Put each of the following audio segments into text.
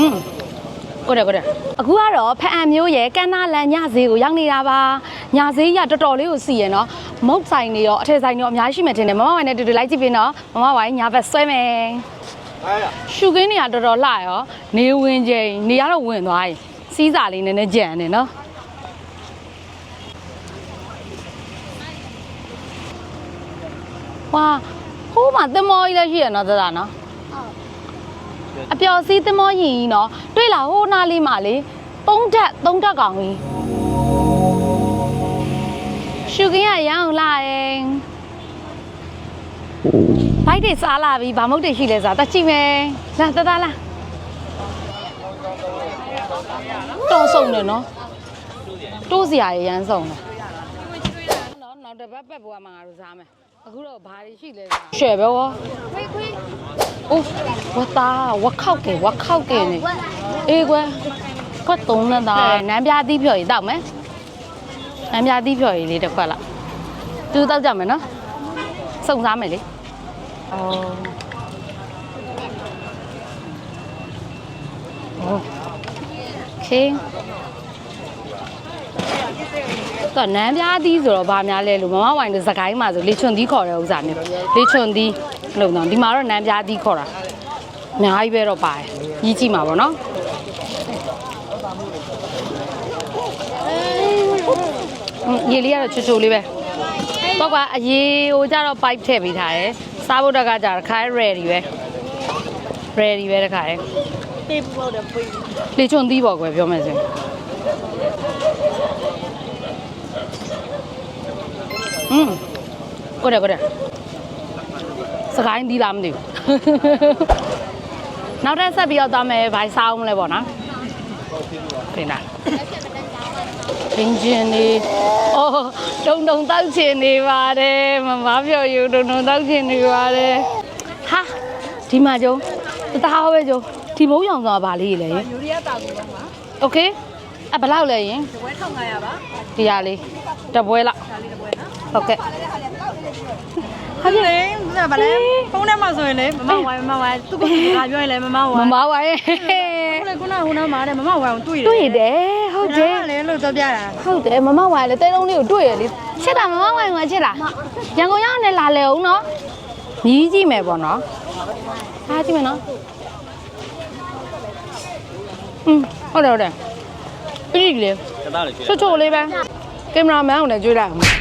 อืมကိုတယ်ကိုတယ်အခုကတော့ဖအံမျိုးရဲ့ကန်းနာလန်ညဈေးကိုရောက်နေတာပါညဈေးရတော်တော်လေးကိုစီရယ်နော်မုတ်ဆိုင်တွေရောအထည်ဆိုင်တွေရောအများကြီးရှိမှတင်တယ်မမဝိုင်နဲ့တူတူလိုက်ကြည့်ပြီးနော်မမဝိုင်ညာဘက်ဆွဲမယ်ရှုခင်းတွေကတော်တော်လှရောနေဝင်ချိန်နေရတော့ဝင်သွားရင်စီးစာလေးနည်းနည်းကြံနေနော်ဝါဟိုးမှာတင်မောကြီးလည်းရှိရနော်သဒနော်အ ပျော်စီးသမောရင်ကြီးနော်တွေ့လားဟိုနားလေးမှာလေသုံးဓာတ်သုံးဓာတ်ကောင်ကြီးရှုကင်းရရအောင်လာရင်ဘိုက်တွေစားလာပြီဗာမုတ်တွေရှိလဲစားတက်ကြည့်မယ်လာတတလာတော်ဆုံးတယ်နော်တိုးစရာရရမ်းဆုံးတယ်နော်နောက်တစ်ပတ်ပတ်ပွားမှာငါတို့စားမယ် အခုတော့ဘာတွေရှိလဲစားရွှဲပဲဝခွေးခွေး အိုးဝတ်သားဝက်ခောက်ကေဝက်ခောက်ကေနေအေးကွယ်ကွက်သုံးနဲ့သားနမ်းပြားသီးဖြော်ရည်တောက်မယ်နမ်းပြားသီးဖြော်ရည်လေးတစ်ခွက်လောက်သူတောက်ကြမယ်နော်စုံစားမယ်လေအော်โอเค တော့နမ်းပြားသီးဆိုတော့ဗာများလဲလို့မမဝိုင်တို့စကိုင်းမှာဆိုလေချွန်သီးခေါ်တဲ့ဥစ္စာမျိုးလေချွန်သီးလို့တော့ဒီမှာတော့နမ်းပြားသီးခေါ်တာအများကြီးပဲတော့ပါတယ်ကြီးကြည့်မှာပေါ့နော်อืมရေလေးကတော့ချိုချိုလေးပဲတော့ကအရေးဟိုကြတော့ pipe ထည့်ပေးထားတယ်စားဖို့တက်ကကြတော့ခါ ready ပဲ ready ပဲတခါရယ်တေးပေါ့တယ်ပြေးလေချွန်သီးပေါ့ကွယ်ပြောမယ်ဆိုရင် อืมကိုတယ်ကိုတယ်စကိုင်းသီးလားမသိဘူးနောက်ထပ်ဆက်ပြီးတော့သွားမယ်ဘိုင်စားအောင်မလဲပေါ့နော်ပြင်လားပင်ကျင်နေအော်တုံတုံတောက်ချင်နေပါတယ်မမပြောယူတုံတုံတောက်ချင်နေပါတယ်ဟာဒီမှာကျုံတသားပဲကျုံဒီမိုးရောင်ဆိုတာဗာလေးလေ ယူရီးယားတာကူတော့မှာ โอเคအဘယ်လောက်လဲရင် တပွဲ1500ပါ ဒီရလေးတပွဲလောက် ဒါလေးတပွဲနော် ဟုတ်ကဲ့ဟုတ်ကဲ့ဒါဗလဲဖုန်းထဲမှာဆိုရင်လေမမဝိုင်းမမဝိုင်းသူကကပြောရင်လေမမဝိုမင်းမဝါရဲ့ခုနကခုနကဟိုနားမှာတဲ့မမဝိုင်းကိုတွေ့တယ်တွေ့တယ်ဟုတ်တယ်လေလို့တော့ပြတာဟုတ်တယ်မမဝါလည်းတဲလုံးလေးကိုတွေ့ရလေချစ်တာမမဝါကချစ်တာရန်ကုန်ရောက်နေလာလေအောင်နော်မြည်ကြည့်မယ်ပေါ့နော်အားကြည့်မယ်နော်อืมဟုတ်တယ်ဟုတ်တယ်ပြီးလေကသားလေးကျွေးချို့ချို့လေးပဲကင်မရာမန်ကိုလည်းကြွေးလိုက်အောင်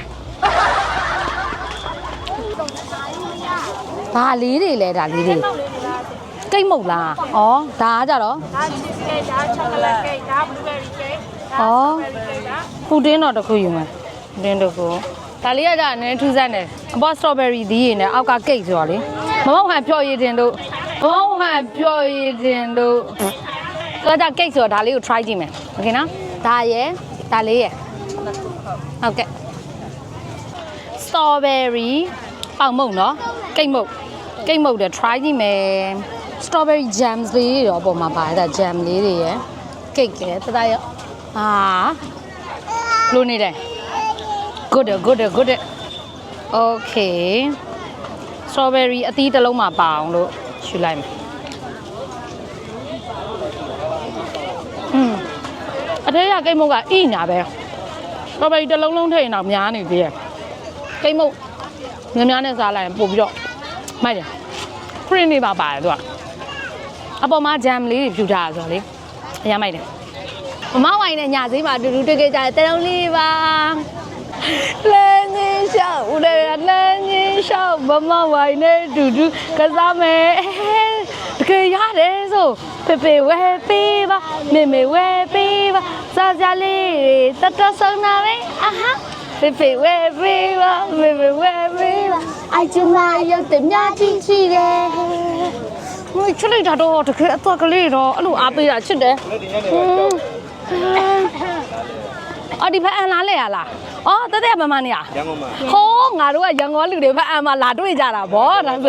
ဘာလေးတွေလဲဒါလေးတွေကိတ်မုတ်လားဩဒါကကြတော့ ဒါချစ်ကေဒါချောကလက်ကေဒါဘလူးဘယ်ရီကေ ဩပူတင်းတော့တစ်ခုယူမယ်ပူတင်းတစ်ခုဒါလေးကကြနည်းထူးဆန်းတယ်အပေါ်စတော်ဘယ်ရီသီးရည်နဲ့အောက်ကကိတ်ဆိုတော့လေမမောက်ဟန်ဖြော်ရည်တင်တို့မမောက်ဟန်ဖြော်ရည်တင်တို့ဒါကြကိတ်ဆိုတော့ဒါလေးကို try ကြည့်မယ်โอเคနော်ဒါရယ်ဒါလေးရယ်ဟုတ်ကဲ့ strawberry ပေါင်မုံနော်ကိတ်မုံကိတ်မုံတယ် try ကြည့်မယ် strawberry jams လေးတွေရောပုံမှာပါတယ်ဒါ jam လေးတွေရယ်ကိတ်လေတတရဟာလို့နေတယ် good good good okay strawberry အသီးတစ်လုံးမှာပါအောင်လို့ရှူလိုက်မယ်อืมအထဲကကိတ်မုံကအိညာပဲ strawberry တစ်လုံးလုံးထည့်ရင်တော့များနေသေးရဲ့ကိတ်မုံ များများနဲ့စားလိုက်ရင်ပို့ပြီးတော့မိုက်တယ် cream တွေပါပါတယ်သူကအပေါ်မှာ jam လေးတွေဖြူထားတာဆိုတော့လေအရင်မိုက်တယ်မမဝိုင်နဲ့ညာစည်းမှာအတူတူတွေ့ခဲ့ကြတယ်တဲတုံးလေးပါလမ်းကြီးရှောက်ဦးတယ်လမ်းကြီးရှောက်မမဝိုင်နဲ့အတူတူကစားမယ်တကယ်ရတယ်ဆိုဖေဖေဝဲပေးပါမေမေဝဲပေးပါစားကြလေးတတ်တတ်ဆုံးနာပဲအာဟာဖေဖေဝဲပေးပါမေမေဝဲပေးပါ အိုက်ချင်လာရုပ်တမြချင်းချီတယ်ဟိုချစ်လိုက်တာတော့တကယ်အတော့ကလေးတော့အဲ့လိုအားပေးတာချစ်တယ်ဟွန်းအော်ဒီဖက်အန်လားလဲရလားအော်တက်တဲ့မမနေရရန်ကုန်မှာဟောငါတို့ကရန်ကုန်လူတွေဖက်အန်မှာလာတွေ့ကြတာဗောဒါဆို